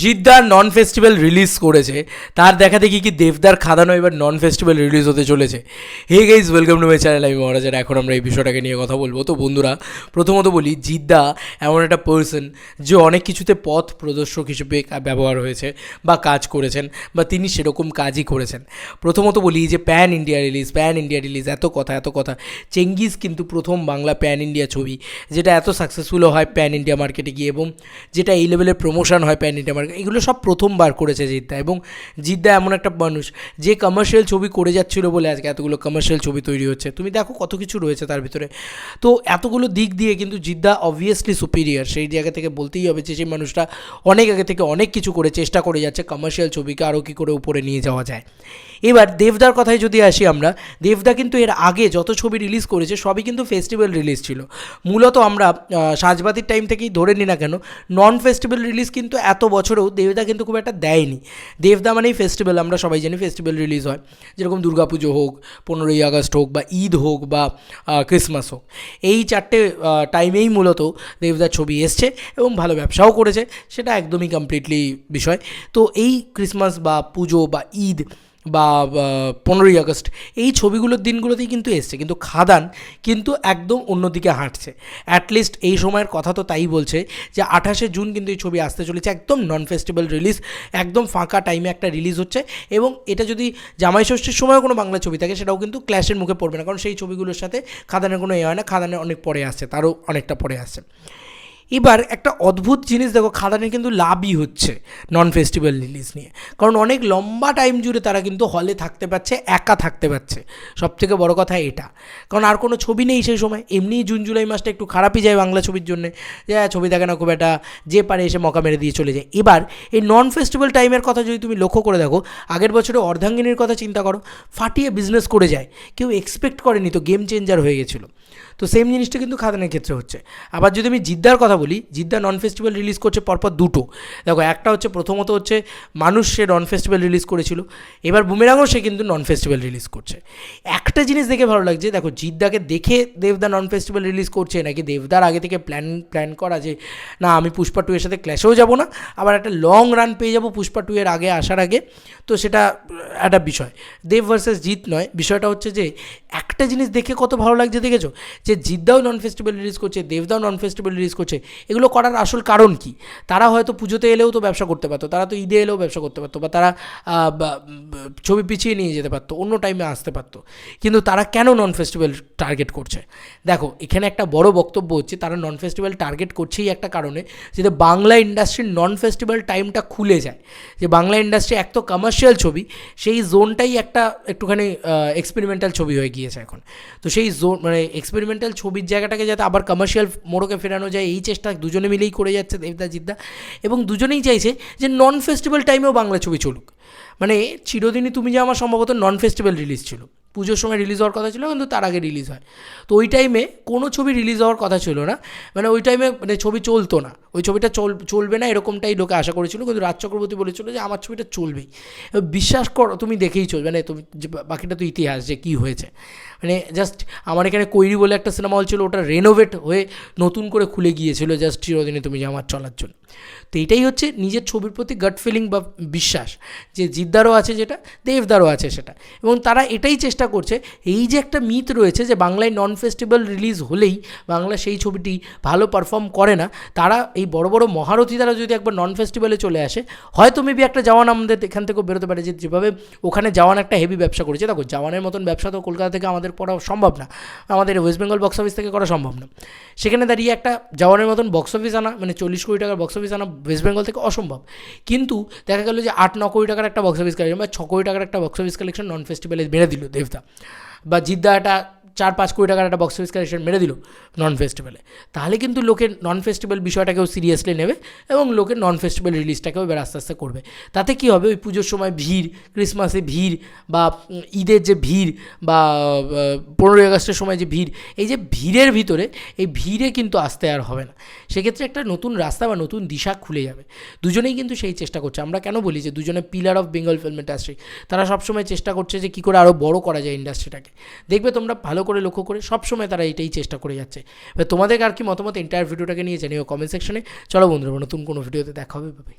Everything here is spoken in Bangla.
জিদ্দার নন ফেস্টিভ্যাল রিলিজ করেছে। তার দেখা দেখি কি দেবদার খাদানো এবার নন ফেস্টিভ্যাল রিলিজ হতে চলেছে। Hey guys welcome to my channel আমি মহারাজার এখন আমরা এই বিষয়টাকে নিয়ে কথা বলব। তো বন্ধুরা, প্রথমত বলি, জিদ্দা এমন একটা পার্সন যে অনেক কিছুতে পথ প্রদর্শক হিসেবে ব্যবহার হয়েছে বা কাজ করেছেন বা তিনি সেরকম কাজই করেছেন। প্রথমত বলি যে pan India release pan India release এত কথা এত কথা। চেঙ্গিস কিন্তু প্রথম বাংলা প্যান ইন্ডিয়া ছবি, যেটা এত সাকসেসফুলও হয় প্যান ইন্ডিয়া মার্কেটে গিয়ে এবং যেটা এই লেভেলের প্রমোশন হয় প্যান ইন্ডিয়া মার্কেট এগুলো সব প্রথমবার করেছে জিদ্দা এবং জিদ্দা এমন একটা মানুষ যে কমার্শিয়াল ছবি করে যাচ্ছিল বলে আজকে এতগুলো কমার্শিয়াল ছবি তৈরি হচ্ছে। তুমি দেখো কত কিছু রয়েছে তার ভিতরে। তো এতগুলো দিক দিয়ে কিন্তু জিদ্দা অবভিয়াসলি সুপিরিয়ার সেই জায়গা থেকে বলতেই হবে যে সেই মানুষটা অনেক আগে থেকে অনেক কিছু করে চেষ্টা করে যাচ্ছে কমার্শিয়াল ছবিকে আরও কী করে উপরে নিয়ে যাওয়া যায়। এবার দেবদার কথায় যদি আসি আমরা, দেবদা কিন্তু এর আগে যত ছবি রিলিজ করেছে সবই কিন্তু ফেস্টিভ্যাল রিলিজ ছিল। মূলত আমরা সাজবাতির টাইম থেকেই ধরে নিই না কেন নন ফেস্টিভ্যাল রিলিজ কিন্তু এত বছরেও দেবদা কিন্তু খুব একটা দেয়নি। দেবদা মানেই ফেস্টিভ্যাল আমরা সবাই জানি ফেস্টিভ্যাল রিলিজ হয়। যেরকম দুর্গা পুজো হোক, পনেরোই আগস্ট হোক বা ঈদ হোক বা ক্রিসমাস হোক। এই চারটে টাইমেই মূলত দেবদার ছবি এসছে এবং ভালো ব্যবসাও করেছে। সেটা একদমই কমপ্লিটলি বিষয়। তো এই ক্রিসমাস বা পুজো বা ঈদ বা পনেরোই আগস্ট, এই ছবিগুলোর দিনগুলোতেই কিন্তু এসছে, কিন্তু খাদান কিন্তু একদম অন্যদিকে হাঁটছে। অ্যাটলিস্ট এই সময়ের কথা তো তাই বলছে যে, আঠাশে জুন কিন্তু এই ছবি আসতে চলেছে, একদম নন ফেস্টিভ্যাল রিলিজ একদম ফাঁকা টাইমে একটা রিলিজ হচ্ছে এবং এটা যদি জামাই ষষ্ঠীর সময়ও কোনো বাংলা ছবি থাকে, সেটাও কিন্তু ক্ল্যাশের মুখে পড়বে না, কারণ সেই ছবিগুলোর সাথে খাদানের কোনো এ হয় না, খাদানের অনেক পরে আসছে, তারও অনেকটা পরে আসছে। এবার একটা অদ্ভুত জিনিস দেখো খাদানের কিন্তু লাভই হচ্ছে নন ফেস্টিভ্যাল রিলিজ নিয়ে। কারণ অনেক লম্বা টাইম জুড়ে তারা কিন্তু হলে থাকতে পারছে একা থাকতে পারছে। সব থেকে বড় কথা এটা। কারণ আর কোনো ছবি নেই সেই সময়। এমনিই জুন জুলাই মাসটা একটু খারাপই যায় বাংলা ছবির জন্যে। যে হ্যাঁ, ছবি দেখে না খুব একটা যে পারে এসে মকা মেরে দিয়ে চলে যায়। এবার এই নন ফেস্টিভ্যাল টাইমের কথা যদি তুমি লক্ষ্য করে দেখো আগের বছরে অর্ধাঙ্গিনীর কথা চিন্তা করো ফাটিয়ে বিজনেস করে যায়। কেউ এক্সপেক্ট করেনি তো গেম চেঞ্জার হয়ে গেছিল। তো সেম জিনিসটা কিন্তু খাদানের ক্ষেত্রে হচ্ছে। আবার যদি আমি জিদ্দার কথা বলি, জিদ্দা নন ফেস্টিভ্যাল রিলিজ করছে পরপর দুটো। দেখো, একটা হচ্ছে প্রথমত হচ্ছে মানুষ সে নন ফেস্টিভ্যাল রিলিজ করেছিল, এবার বুমেরাঙও সে কিন্তু নন ফেস্টিভ্যাল রিলিজ করছে। একটা জিনিস দেখে ভালো লাগছে, দেখো, জিদ্দাকে দেখে দেবদা নন ফেস্টিভ্যাল রিলিজ করছে, নাকি দেবদার আগে থেকে প্ল্যান প্ল্যান করা যে, না, আমি পুষ্পা টু এর সাথে ক্ল্যাশেও যাব না। আবার একটা লং রান পেয়ে যাব পুষ্পা টু এর আগে আসার আগে। তো সেটা, একটা বিষয়। দেব ভার্সেস জিৎ নয়। বিষয়টা হচ্ছে যে, একটা জিনিস দেখে কত ভালো লাগছে, দেখেছ? যে জিদ্দাও নন ফেস্টিভ্যাল রিলিজ করছে, দেবদাও নন ফেস্টিভ্যাল রিলিজ করছে, এগুলো করার আসল কারণ কি? তারা হয়তো পুজোতে এলেও তো ব্যবসা করতে পারতো, তারা তো ঈদে এলেও ব্যবসা করতে পারতো বা তারা ছবি পিছিয়ে নিয়ে যেতে পারতো, অন্য টাইমে আসতে পারতো। কিন্তু তারা কেন নন ফেস্টিভ্যাল টার্গেট করছে? দেখো, এখানে একটা বড় বক্তব্য হচ্ছে, তারা নন ফেস্টিভ্যাল টার্গেট করছেই একটা কারণে যাতে বাংলা ইন্ডাস্ট্রির নন ফেস্টিভ্যাল টাইমটা খুলে যায়। যে বাংলা ইন্ডাস্ট্রি এক তো কমার্শিয়াল ছবি, সেই জোনটাই একটা একটুখানি এক্সপেরিমেন্টাল ছবি হয়ে গিয়েছে এখন। তো সেই জোন মানে এক্সপেরিমেন্টাল ছবির জায়গাটাকে যাতে আবার কমার্শিয়াল মোড়কে ফেরানো যায়, এই চেষ্টা দুজনে মিলেই করে যাচ্ছে দেবদা জিদ্দা এবং দুজনেই চাইছে যে নন ফেস্টিভ্যাল টাইমেও বাংলা ছবি চলুক। মানে চিরদিনই তুমি যে আমার সম্ভবত নন ফেস্টিভ্যাল রিলিজ ছিল। পুজোর সময় রিলিজ হওয়ার কথা ছিল, কিন্তু তার আগে রিলিজ হয়। তো ওই টাইমে কোনো ছবি রিলিজ হওয়ার কথা ছিল না। মানে ওই টাইমে মানে ছবি চলতো না। ওই ছবিটা চল, চলবে না এরকমটাই লোকে আশা করেছিল, কিন্তু রাজ চক্রবর্তী বলেছিল যে আমার ছবিটা চলবেই। বিশ্বাস করো, তুমি দেখেই চলবে মানে তুমি বাকিটা তো ইতিহাস যে কী হয়েছে। মানে জাস্ট আমার এখানে কৈরি বলে একটা সিনেমা হল ছিল, ওটা রেনোভেট হয়ে নতুন করে খুলে গিয়েছিল জাস্ট চিরদিনে তুমি যে আমার চলার জন্য। তো এটাই হচ্ছে নিজের ছবির প্রতি গাট ফিলিং বা বিশ্বাস, যে জিদ্দারও আছে যেটা, দেবদারও আছে সেটা। এবং তারা এটাই চেষ্টা করছে, এই যে একটা মিথ রয়েছে যে বাংলায় নন ফেস্টিভ্যাল রিলিজ হলেই বাংলা সেই ছবিটি ভালো পারফর্ম করে না, তারা এই বড় বড় মহারথী দ্বারা যদি একবার নন ফেস্টিভ্যালে চলে আসে, হয়তো মেবি একটা জওয়ান আমাদের এখান থেকেও বেরোতে পারে যে যেভাবে ওখানে জওয়ান একটা হেভি ব্যবসা করেছে। দেখো, জওয়ানের মতন ব্যবসা তো কলকাতা থেকে আমাদের করা সম্ভব না। আমাদের ওয়েস্ট বেঙ্গল বক্স অফিস থেকে করা সম্ভব না। সেখানে দাঁড়িয়ে একটা জওয়ানের মতন বক্স অফিস আনা মানে চল্লিশ কোটি টাকার বক্স অফিস আনা ওয়েস্ট বেঙ্গল থেকে অসম্ভব। কিন্তু দেখা গেল যে আট, ন কোটি টাকার একটা বক্স অফিস কালেকশন বা ছ কোটি টাকার একটা বক্স অফিস কালেকশন নন ফেস্টিভ্যালে বেড়ে দিল দেবতা বা জিদ্দা একটা চার পাঁচ কোটি টাকার একটা বক্স অফিস কালেকশন মেরে দিল নন ফেস্টিভ্যালে তাহলে কিন্তু লোকে নন ফেস্টিভ্যাল বিষয়টাকেও সিরিয়াসলি নেবে এবং লোকে নন ফেস্টিভ্যাল রিলিজটাকেও এবার আস্তে আস্তে করবে। তাতে কী হবে? ওই পুজোর সময় ভিড় ক্রিসমাসে ভিড় বা ঈদের যে ভিড় বা পনেরোই আগস্টের সময় যে ভিড়, এই যে ভিড়ের ভিতরে এই ভিড়ে কিন্তু আসতে আর হবে না। সেক্ষেত্রে একটা নতুন রাস্তা বা নতুন দিশা খুলে যাবে। দুজনেই কিন্তু সেই চেষ্টা করছে। আমরা কেন বলি যে দুজনে pillar of Bengal film industry তারা সবসময় চেষ্টা করছে যে কী করে আরও বড় করা যায় ইন্ডাস্ট্রিটাকে দেখবে তোমরা ভালো করে, লক্ষ্য করে সবসময় তারা এটাই চেষ্টা করে যাচ্ছে। তোমাদের আর কি মতামত এন্টায়ার ভিডিওটাকে নিয়ে জানিও কমেন্ট সেকশনে চলো বন্ধুরা, নতুন কোনো ভিডিওতে দেখা হবে